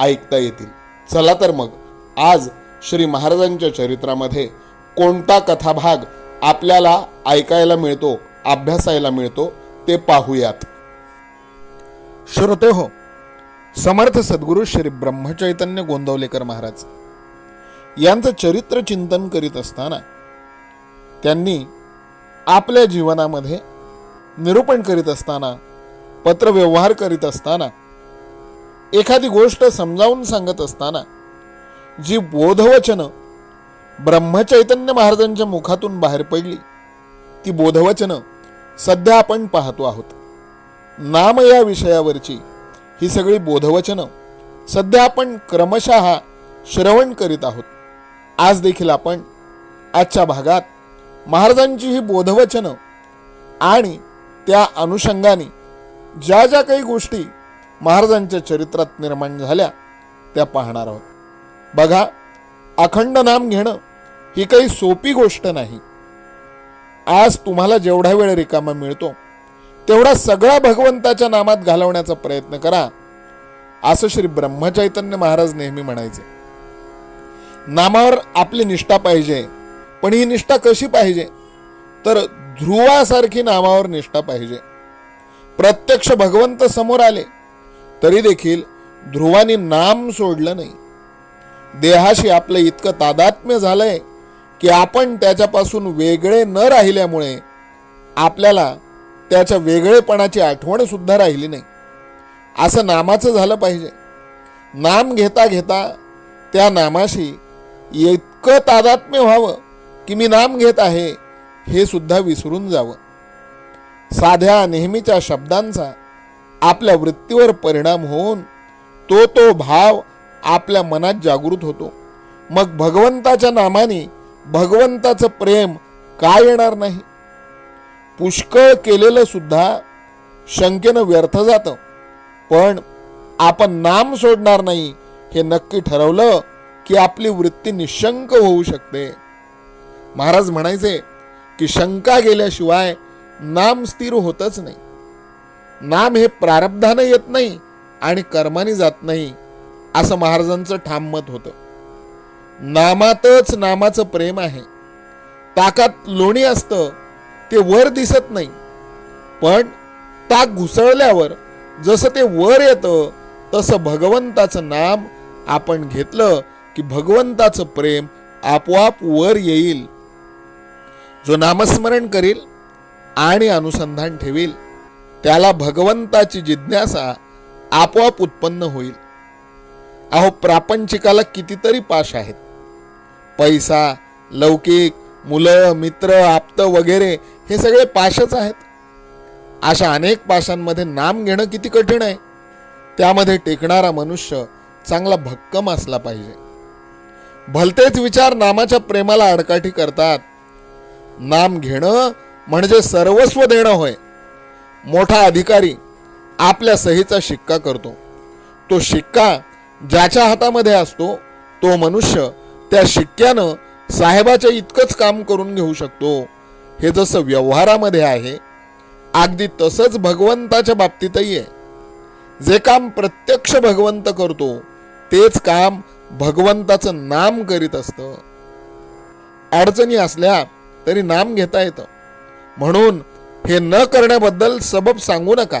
ऐकता येतील. चला तर मग आज श्री महाराजांच्या चरित्रामध्ये कोणता कथाभाग आपल्याला ऐकायला मिळतो अभ्यासायला मिळतो ते पाहूयात. श्रोते हो समर्थ सद्गुरू श्री ब्रह्मचैतन्य गोंदवलेकर महाराज यांचं चरित्र चिंतन करीत असताना त्यांनी आपल्या जीवनामध्ये निरूपण करीत असताना पत्रव्यवहार करीत असताना एखादी गोष्ट समजावून सांगत असताना जी बोधवचनं ब्रह्मचैतन्य महाराजांच्या मुखातून बाहेर पडली ती बोधवचनं सध्या आपण पाहतो आहोत. नाम या विषयावरची ही सगळी बोधवचनं सध्या आपण क्रमशः श्रवण करीत आहोत. आज देखील आपण आजच्या भागात महाराजांची ही बोधवचनं आणि त्या अनुषंगाने ज्या ज्या काही गोष्टी महाराजांच्या चरित्रात निर्माण झाल्या त्या पाहणार आहोत. बघा अखंड नाम घेणं ही काही सोपी गोष्ट नाही. आज तुम्हाला जेवढा वेळ रिकामा मिळतो तेवढा सगळा भगवंताच्या नामात घालवण्याचा प्रयत्न करा. असं श्री ब्रह्मचैतन्य महाराज नेहमी म्हणायचे. नामावर आपली निष्ठा पाहिजे पण ही निष्ठा कशी पाहिजे? तर ध्रुवासारखी नामावर निष्ठा पाहिजे. प्रत्यक्ष भगवंत समोर आले तरी देखील ध्रुवानी नाम सोडलं नाही. देहाशी आपलं इतकं तादात्म्य झालंय की आपण त्याच्यापासून वेगळे न राहिल्यामुळे आपल्याला त्याच्या वेगळेपणाची आठवण सुद्धा राहिली नाही. असं नामाचं झालं पाहिजे. नाम घेता घेता त्या नामाशी इतकं तादात्म्य व्हावं की मी नाम घेत आहे हे सुद्धा विसरून जावं. साध्या नेहमीच्या शब्दांचा आपल्या वृत्तीवर परिणाम होऊन तो तो भाव आपल्या मनात जागृत होतो. मग भगवंताच्या नामाने भगवंताचं प्रेम का येणार नाही? पुष्कळ केलेलं सुद्धा शंकेनं व्यर्थ जातं. पण आपण नाम सोडणार नाही हे नक्की ठरवलं की आपली वृत्ती निशंक होऊ शकते. महाराज म्हणायचे की शंका गेल्याशिवाय नाम स्थिर होतच नाही. नाम हे प्रारब्धानं येत नाही आणि कर्माने जात नाही असं महाराजांचं ठाम मत होतं. नामातच नामाचं प्रेम आहे. ताकात लोणी असतं ते वर दिसत नाही. पण ताक घुसळल्यावर जसं ते वर येतं तसं भगवंताचं नाम आपण घेतलं की भगवंताचं प्रेम आपोआप वर येईल. जो नामस्मरण करील आणि अनुसंधान ठेवील त्याला भगवंताची जिज्ञासा आपोआप उत्पन्न होईल. अहो प्रापंचिकाला कितीतरी पाश आहेत. पैसा लौकिक मुलं मित्र आप्त वगैरे हे सगळे पाशच आहेत. अशा अनेक पाशांमध्ये नाम घेणं किती कठीण आहे. त्यामध्ये टेकणारा मनुष्य चांगला भक्कम असला पाहिजे. भलतेच विचार नामाच्या प्रेमाला अडकाठी करतात. नाम घेणं म्हणजे सर्वस्व देणं होय. मोठा अधिकारी आपल्या सहीचा शिक्का करतो. तो शिक्का ज्याच्या हातामध्ये असतो तो मनुष्य त्या शिक्क्यानं साहेबाच्या इतकंच काम करून घेऊ शकतो. हे जसं व्यवहारामध्ये आहे अगदी तसंच भगवंताच्या बाबतीतही आहे. जे काम प्रत्यक्ष भगवंत करतो तेच काम भगवंताचं नाम करीत असतं. अडचणी असल्या तरी नाम घेता येतं. म्हणून हे न करण्याबद्दल सबब सांगू नका.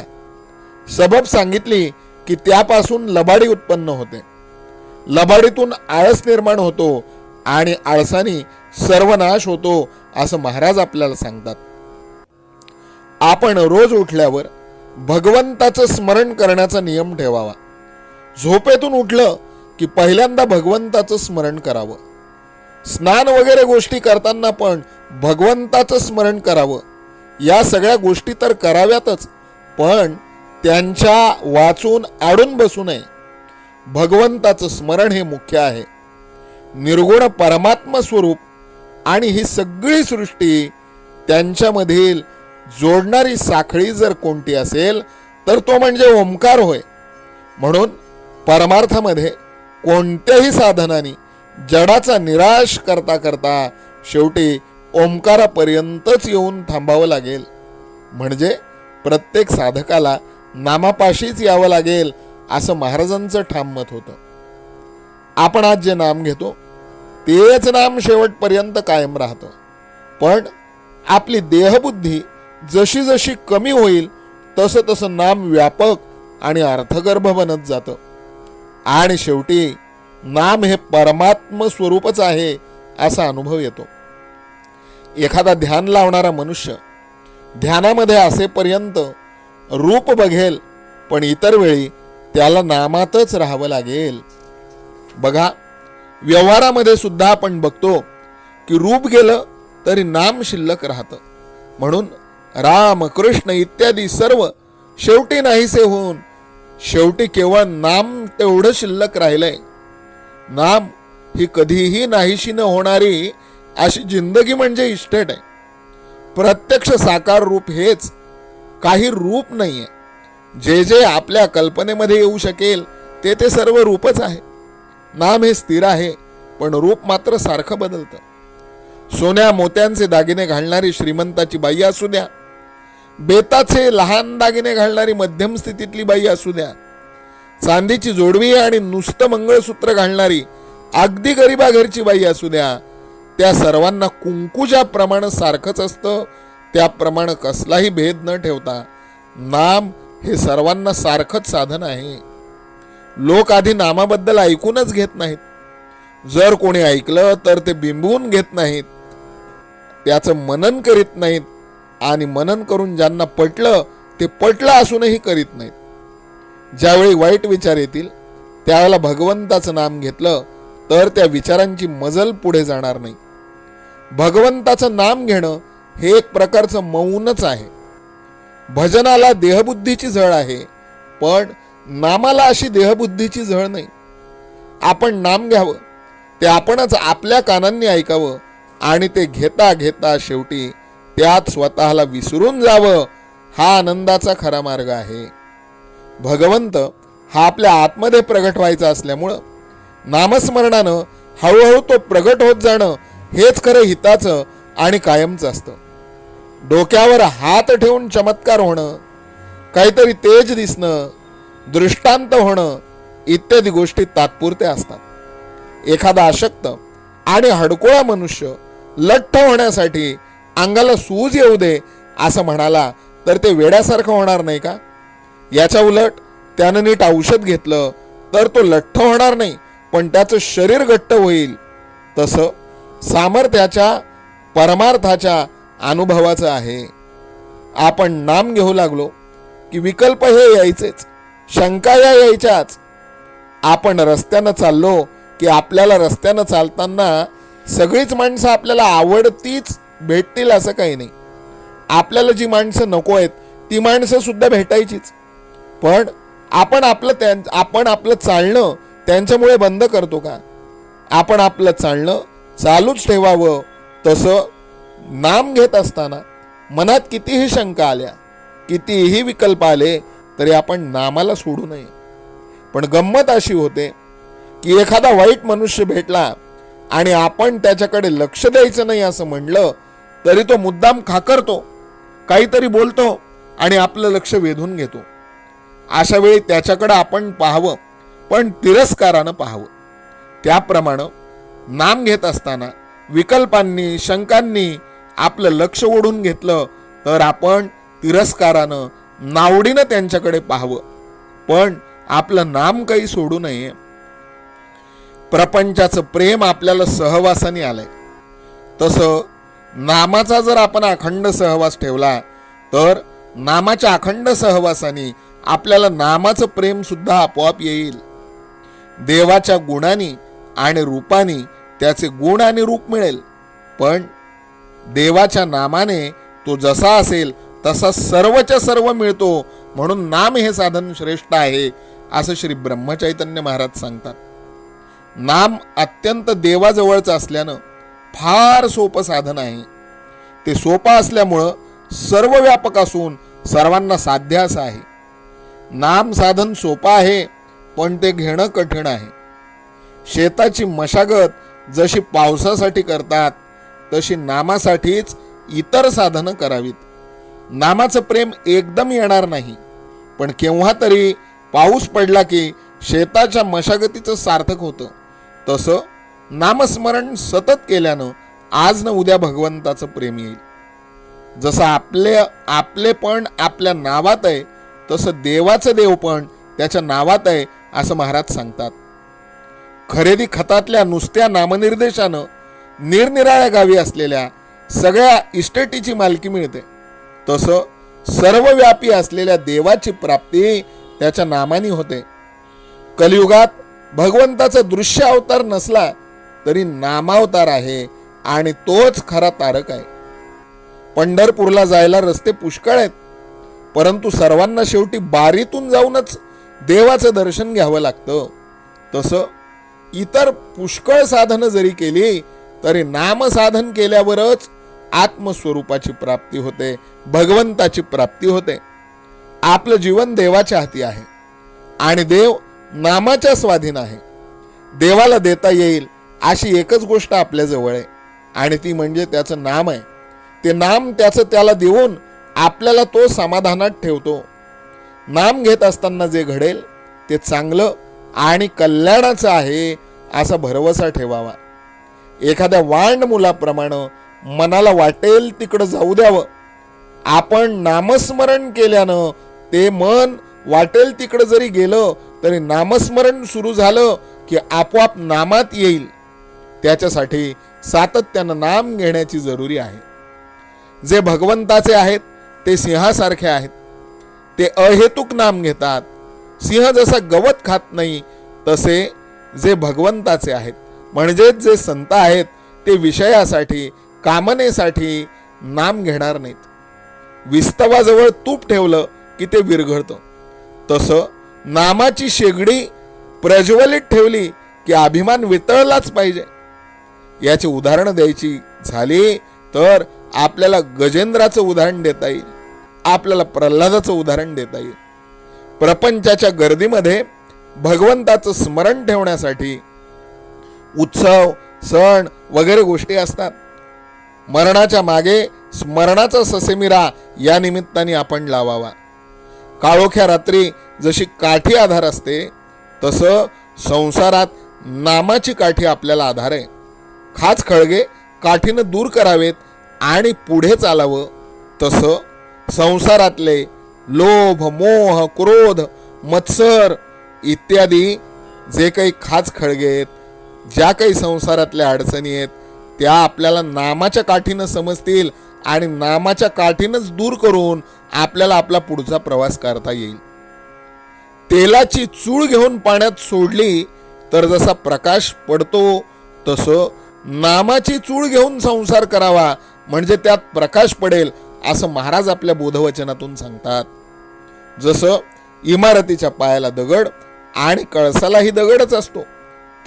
सबब सांगितली की त्यापासून लबाडी उत्पन्न होते. लबाडीतून आळस निर्माण होतो आणि आळसाने सर्वनाश होतो असं महाराज आपल्याला सांगतात. आपण रोज उठल्यावर भगवंताचं स्मरण करण्याचा नियम ठेवावा. झोपेतून उठलं की पहिल्यांदा भगवंताचं स्मरण करावं. स्नान वगैरे गोष्टी करताना पण भगवंताचं स्मरण करावं. या सगळ्या गोष्टी तर कराव्यातच पण त्यांच्या वाचून आडून बसू नये. भगवंताचं स्मरण हे मुख्य आहे. निर्गुण परमात्म स्वरूप आणि ही सगळी सृष्टी त्यांच्यामधील जोडणारी साखळी जर कोणती असेल तर तो म्हणजे ओंकार होय. म्हणून परमार्थामध्ये कोणत्याही साधनाने जडाचा निराश करता करता शेवटी ओंकारापर्यंतच येऊन थांबावं लागेल. म्हणजे प्रत्येक साधकाला नामापाशीच यावं लागेल असं महाराजांचं ठाम मत होतं. आपण आज जे नाम घेतो तेच नाम शेवटपर्यंत कायम राहतं. पण आपली देहबुद्धी जशी जशी कमी होईल तसं तसं नाम व्यापक आणि अर्थगर्भ बनत जातं. आणि शेवटी नाम हे परमात्म स्वरूपच आहे असा अनुभव येतो. एखादा ध्यान लावणारा मनुष्य ध्यानामध्ये असेपर्यंत रूप बघेल पण इतर वेळी त्याला नामातच राहावं लागेल. बघा व्यवहारामध्ये सुद्धा आपण बघतो की रूप गेलं तरी नाम शिल्लक राहतं. म्हणून राम कृष्ण इत्यादी सर्व शेवटी नाहीसे होऊन शेवटी केवळ नाम तेवढं शिल्लक राहिलंय. नाम ही कधीही नाहीशी न होणारी अशी जिंदगी म्हणजे इस्टेट आहे. प्रत्यक्ष साकार रूप हेच काही रूप नाही आहे जे जे आपल्या कल्पनेमध्ये येऊ शकेल ते ते सर्व रूपच आहे. नाम हे स्थिर आहे पण रूप मात्र सारखं बदलतं. सोन्या मोत्यांचे दागिने घालणारी श्रीमंताची बाई असू द्या. बेताचे लहान दागिने घालणारी मध्यम स्थितीतली बाई असू द्या. चांदीची जोडवी आणि नुसतं मंगळसूत्र घालणारी अगदी गरिबाघरची बाई असू द्या. त्या सर्वांना कुंकूच्या प्रमाण सारखंच असतं. त्याप्रमाणे कसलाही भेद न ठेवता नाम हे सर्वांना सारखंच साधन आहे. लोक आधी नामाबद्दल ऐकूनच घेत नाहीत. जर कोणी ऐकलं तर ते बिंबवून घेत नाहीत. त्याचं मनन करीत नाहीत आणि मनन करून ज्यांना पटलं ते पटलं असूनही करीत नाहीत. ज्यावेळी वाईट विचार येतील त्यावेळेला भगवंताचं नाम घेतलं तर त्या विचारांची मजल पुढे जाणार नाही. भगवंताचं नाम घेणं हे एक प्रकारचं मौनच आहे. भजनाला देहबुद्धीची झळ आहे पण नामाला अशी देहबुद्धीची झळ नाही. आपण नाम घ्यावं ते आपणच आपल्या कानांनी ऐकावं आणि ते घेता घेता शेवटी त्यात स्वतःला विसरून जावं हा आनंदाचा खरा मार्ग आहे. भगवंत हा आपल्या आतमध्ये प्रगट व्हायचा असल्यामुळं नामस्मरणानं हळूहळू तो प्रगट होत जाणं हेच खरं हिताचं आणि कायमचं असतं. डोक्यावर हात ठेवून चमत्कार होणं काहीतरी तेज दिसणं दृष्टांत होणं इत्यादी गोष्टी तात्पुरत्या असतात. एखादा अशक्त आणि हडकोळा मनुष्य लठ्ठ होण्यासाठी अंगाला सूज येऊ दे असं म्हणाला तर ते वेड्यासारखं होणार नाही का? याच्या उलट त्यानं नीट औषध घेतलं तर तो लठ्ठ होणार नाही पण त्याचं शरीर घट्ट होईल. तसं सामर्थ्याच्या परमार्थाच्या अनुभवाचं आहे. आपण नाम घेऊ लागलो की विकल्प हे यायचेच. शंका या यायच्याच. आपण रस्त्यानं चाललो की आपल्याला रस्त्यानं चालताना सगळीच माणसं आपल्याला आवडतीच भेटतील असं काही नाही. आपल्याला जी माणसं नको आहेत ती माणसं सुद्धा भेटायचीच. पण आपण आपलं त्यां आपण आपलं चालणं त्यांच्यामुळे बंद करतो का? आपण आपलं चालणं चालूच ठेवावं. तसं नाम घेत असताना मनात कितीही शंका आल्या कितीही विकल्प आले तरी आपण नामाला सोडू नये. पण गंमत अशी होते की एखादा वाईट मनुष्य भेटला आणि आपण त्याच्याकडे लक्ष द्यायचं नाही असं म्हणलं तरी तो मुद्दाम खाकरतो काहीतरी बोलतो आणि आपलं लक्ष वेधून घेतो. अशा वेळी त्याच्याकडं आपण पाहावं पण तिरस्कारानं पाहावं. त्याप्रमाणे नाम घेत असताना विकल्पांनी शंकांनी आपलं लक्ष ओढून घेतलं तर आपण तिरस्कारानं नावडीनं त्यांच्याकडे पाहावं. पण आपलं नाम काही सोडू नये. प्रपंचाचं प्रेम आपल्याला सहवासाने आलंय. तसं नामाचा जर आपण अखंड सहवास ठेवला तर नामाच्या अखंड सहवासाने आपल्याला नामाचं प्रेम सुद्धा आपोआप येईल. देवाच्या गुणांनी आणि रूपाने त्याचे गुण आणि रूप मिळेल. पण देवाच्या नामाने तो जसा असेल तसा सर्वच्या सर्व मिळतो म्हणून नाम हे साधन श्रेष्ठ आहे असं श्री ब्रह्मचैतन्य महाराज सांगतात. नाम अत्यंत देवाजवळचं असल्यानं फार सोपं साधन आहे. ते सोपं असल्यामुळं सर्व व्यापक असून सर्वांना साध्य असं आहे. नाम साधन सोपं आहे पण ते घेणं कठीण आहे. शेताची मशागत जशी पावसासाठी करतात तशी नामासाठीच इतर साधनं करावीत. नामाचं प्रेम एकदम येणार नाही. पण केव्हा तरी पाऊस पडला की शेताच्या मशागतीचं सार्थक होतं. तसं नामस्मरण सतत केल्यानं आज न उद्या भगवंताचं प्रेम येईल. जसं आपले आपलेपण आपल्या नावात आहे तसं देवाचं देव पण त्याच्या नावात आहे असं महाराज सांगतात. खरेदी खतातल्या नुसत्या नामनिर्देशानं निरनिराळ्या गावी असलेल्या सगळ्या इस्टेटीची मालकी मिळते. तसं सर्वव्यापी असलेल्या देवाची प्राप्ती त्याच्या नामाने होते. कलियुगात भगवंताचा दृश्य अवतार नसला तरी नामावतार आहे आणि तोच खरा तारक आहे. पंढरपूरला जायला रस्ते पुष्कळ आहेत. परंतु सर्वांना शेवटी बारीतून जाऊनच देवाचं दर्शन घ्यावं लागतं. तसं इतर पुष्कळ साधनं जरी केली तरी नामसाधन केल्यावरच आत्मस्वरूपाची प्राप्ती होते भगवंताची प्राप्ती होते. आपलं जीवन देवाच्या हाती आहे. आणि देव नामाच्या स्वाधीन आहे. देवाला देता येईल अशी एकच गोष्ट आपल्याजवळ आहे. आणि ती म्हणजे त्याचं नाम आहे. ते नाम त्याचं त्याला देऊन आपल्याला तो समाधानात ठेवतो. नाम घेत असताना जे घडेल ते चांगलं आणि कल्याणाचं आहे असा भरवसा ठेवावा. एखाद्या वांड मुलाप्रमाणे मनाला वाटेल तिकडं जाऊ द्यावं. आपण नामस्मरण केल्यानं ते मन वाटेल तिकडं जरी गेलं तरी नामस्मरण सुरू झालं की आपोआप नामात येईल. त्याच्यासाठी सातत्यानं नाम घेण्याची जरुरी आहे. जे भगवंताचे आहेत ते सिंहासारखे आहेत. ते अहेतुक नाम घेतात. सिंह जसा गवत खात नाही तसे जे भगवंताचे आहेत. म्हणजेच जे संत आहेत ते विषयासाठी कामनेसाठी नाम घेणार नाहीत. विस्तवाजवळ तूप ठेवलं की ते विरघळतं. तसं नामाची शेगडी प्रज्वलित ठेवली की अभिमान वितळलाच पाहिजे. याचे उदाहरण द्यायची झाली तर आपल्याला गजेंद्राचं उदाहरण देता येईल. आपल्याला प्रल्हादाचं उदाहरण देता येईल. प्रपंचाच्या गर्दीमध्ये भगवंताचं स्मरण ठेवण्यासाठी उत्सव सण वगैरे गोष्टी असतात. मरणाच्या मागे स्मरणाचा ससेमिरा या निमित्ताने आपण लावावा. काळोख्या रात्री जशी काठी आधार असते तसं संसारात नामाची काठी आपल्याला आधार आहे. खाच खळगे काठीनं दूर करावेत आणि पुढे चालावं. तसं संसारातले लोभ मोह क्रोध मत्सर इत्यादी जे काही खाच खळगे आहेत ज्या काही संसारातल्या अडचणी आहेत त्या आपल्याला नामाच्या काठीनं समजतील आणि नामाच्या काठीनंच दूर करून आपल्याला आपला पुढचा प्रवास करता येईल. तेलाची चूळ घेऊन पाण्यात सोडली तर जसा प्रकाश पडतो तसं नामाची चूळ घेऊन संसार करावा. म्हणजे त्यात प्रकाश पडेल असं महाराज आपल्या बोधवचनातून सांगतात जसं इमारतीच्या पायाला दगड आणि कळसालाही दगडच असतो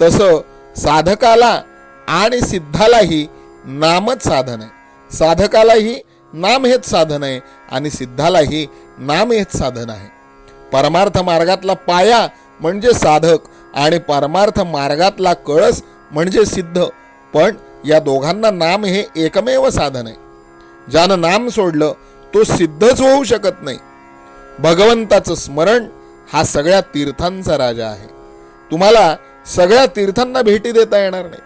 तसं साधकाला आणि सिद्धालाही नामच साधन आहे. साधकालाही नाम हेच साधन आहे आणि सिद्धालाही नाम हेच साधन आहे. परमार्थ मार्गातला पाया म्हणजे साधक आणि परमार्थ मार्गातला कळस म्हणजे सिद्ध पण या दोघांना नाम हे एकमेव साधन आहे. ज्यानं नाम सोडलं तो सिद्धच होऊ शकत नाही. भगवंताचं स्मरण हा सगळ्या तीर्थांचा राजा आहे. तुम्हाला सगळ्या तीर्थांना भेटी देता येणार नाही.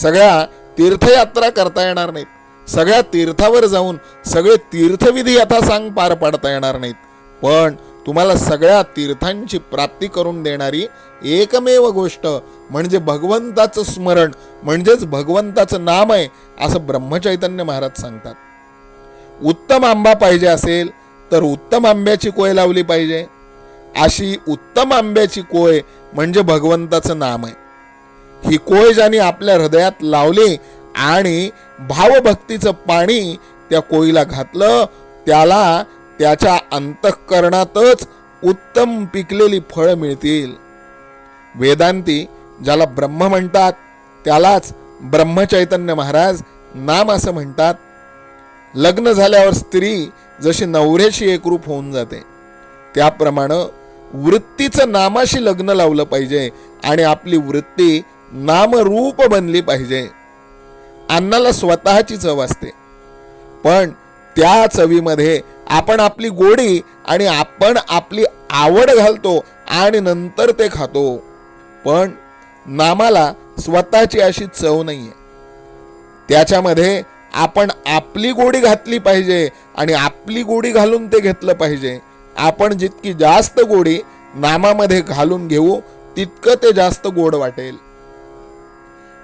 सगळ्या तीर्थयात्रा करता येणार नाहीत. सगळ्या तीर्थावर जाऊन सगळे तीर्थविधी यथासांग पार पाडता येणार नाहीत. पण तुम्हाला सगळ्या तीर्थांची प्राप्ती करून देणारी एकमेव गोष्ट म्हणजे भगवंताचं स्मरण म्हणजेच भगवंताचं नाम आहे असं ब्रह्मचैतन्य महाराज सांगतात. उत्तम आंबा पाहिजे असेल तर उत्तम आंब्याची कोय लावली पाहिजे? अशी उत्तम आंब्याची कोय म्हणजे भगवंताचं नाम आहे. ही कोय ज्याने आपल्या हृदयात लावली आणि भावभक्तीचं पाणी त्या कोयीला घातलं त्याला त्याच्या अंतःकरणातच उत्तम पिकलेली फळं मिळतील. वेदांती ज्याला ब्रह्म म्हणतात त्यालाच ब्रह्मचैतन्य महाराज नाम असं म्हणतात. लग्न झाल्यावर स्त्री जशी नवऱ्याशी एकरूप होऊन जाते त्याप्रमाणे वृत्तीचं नामाशी लग्न लावलं पाहिजे आणि आपली वृत्ती नामरूप बनली पाहिजे. अन्नाला स्वतःची चव असते. पण त्या चवीमध्ये आपण आपली गोडी आणि आपण आपली आवड घालतो आणि नंतर ते खातो. पण नामाला स्वतःची अशी चव नाही आहे त्याच्यामध्ये आपण आपली गोडी घातली पाहिजे आणि आपली गोडी घालून ते घेतलं पाहिजे. आपण जितकी जास्त गोडी नामामध्ये घालून घेऊ तितकं ते जास्त गोड वाटेल.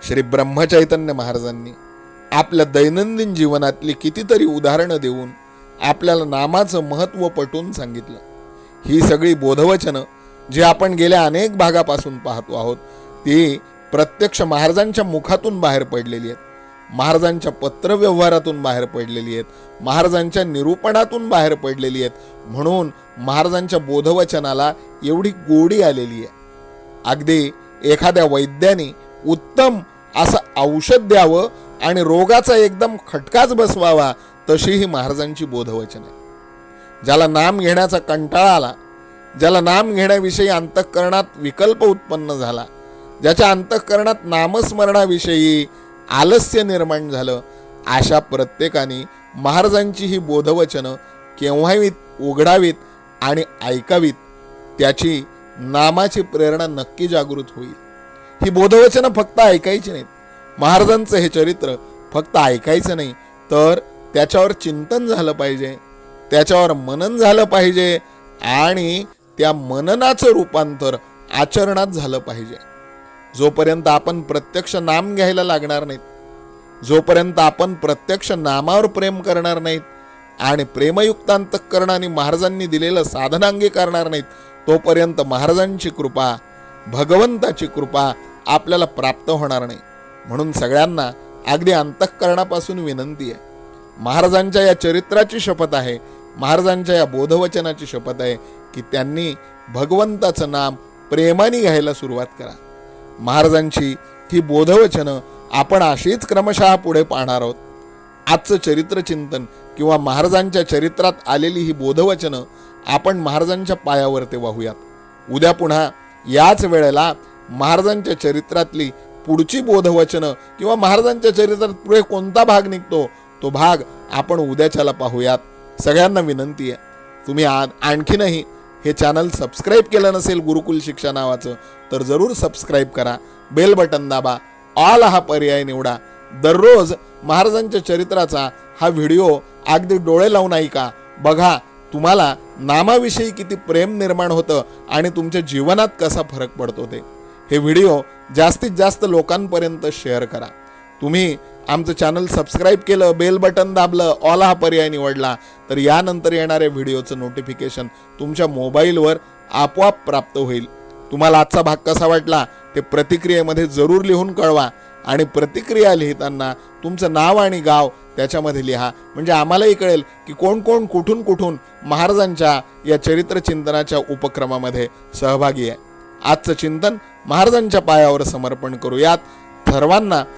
श्री ब्रह्मचैतन्य महाराजांनी आपल्या दैनंदिन जीवनातली कितीतरी उदाहरणं देऊन आपल्याला नामाचं महत्त्व पटवून सांगितलं. ही सगळी बोधवचनं जी आपण गेल्या अनेक भागापासून पाहतो आहोत ती प्रत्यक्ष महाराजांच्या मुखातून बाहेर पडलेली आहेत. महाराजांच्या पत्रव्यवहारातून बाहेर पडलेली आहेत महाराजांच्या निरूपणातून बाहेर पडलेली आहेत. म्हणून महाराजांच्या बोधवचनाला एवढी गोडी आलेली आहे. अगदी एखाद्या वैद्याने उत्तम असं औषध द्यावं आणि रोगाचा एकदम खटकाच बसवावा तशी ही महाराजांची बोधवचन आहे. ज्याला नाम घेण्याचा कंटाळा आला ज्याला नाम घेण्याविषयी अंतःकरणात विकल्प उत्पन्न झाला ज्याच्या अंतःकरणात नामस्मरणाविषयी आलस्य निर्माण झालं. अशा प्रत्येकाने महाराजांची ही बोधवचनं केव्हावीत उघडावीत आणि ऐकावीत त्याची नामाची प्रेरणा नक्की जागृत होईल. ही बोधवचनं फक्त ऐकायची नाहीत. महाराजांचं हे चरित्र फक्त ऐकायचं नाही तर त्याच्यावर चिंतन झालं पाहिजे त्याच्यावर मनन झालं पाहिजे आणि त्या मननाचं रूपांतर आचरणात झालं पाहिजे. जोपर्यंत आपण प्रत्यक्ष नाम घ्यायला लागणार नाहीत जोपर्यंत आपण प्रत्यक्ष नामावर प्रेम करणार नाहीत आणि प्रेमयुक्त अंतःकरणाने महाराजांनी दिलेलं साधन अंगीकारणार नाहीत तोपर्यंत महाराजांची कृपा भगवंताची कृपा आपल्याला प्राप्त होणार नाही. म्हणून सगळ्यांना अगदी अंतःकरणापासून विनंती आहे. महाराजांच्या या चरित्राची शपथ आहे महाराजांच्या या बोधवचनाची शपथ आहे की त्यांनी भगवंताचं नाम प्रेमाने घ्यायला सुरुवात करा. महाराजांची ही बोधवचनं आपण अशीच क्रमशः पुढे पाहणार आहोत. आजचं चरित्र चिंतन किंवा महाराजांच्या चरित्रात आलेली ही बोधवचनं आपण महाराजांच्या पायावर ते वाहूयात. उद्या पुन्हा याच वेळेला महाराजांच्या चरित्रातली पुढची बोधवचनं किंवा महाराजांच्या चरित्रात पुढे कोणता भाग निघतो तो भाग आपण उद्याच्याला पाहूयात. सगळ्यांना विनंती आहे. तुम्ही आ आणखीनही हे चॅनल सबस्क्राईब केलं नसेल गुरुकुल शिक्षा नावाचं तर जरूर सबस्क्राईब करा. बेल बटन दाबा. ऑल हा पर्याय निवडा. दररोज महाराजांच्या चरित्राचा हा व्हिडिओ अगदी डोळे लावून ऐका. बघा तुम्हाला नामाविषयी किती प्रेम निर्माण होतं आणि तुमच्या जीवनात कसा फरक पडतो ते. हे व्हिडिओ जास्तीत जास्त लोकांपर्यंत शेअर करा. तुम्ही आमचं चॅनल सबस्क्राईब केलं बेल बटन दाबलं ऑल हा पर्याय निवडला तर यानंतर येणाऱ्या व्हिडिओचं नोटिफिकेशन तुमच्या मोबाईलवर आपोआप प्राप्त होईल. तुम्हाला आजचा भाग कसा वाटला ते प्रतिक्रियेमध्ये जरूर लिहून कळवा आणि प्रतिक्रिया लिहिताना तुमचं नाव आणि गाव त्याच्यामध्ये लिहा. म्हणजे आम्हालाही कळेल की कोण कोण कुठून कुठून महाराजांच्या या चरित्र चिंतनाच्या उपक्रमामध्ये सहभागी आहे. आजचं चिंतन महाराजांच्या पायावर समर्पण करूयात. सर्वांना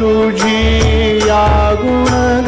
तुझी या गुण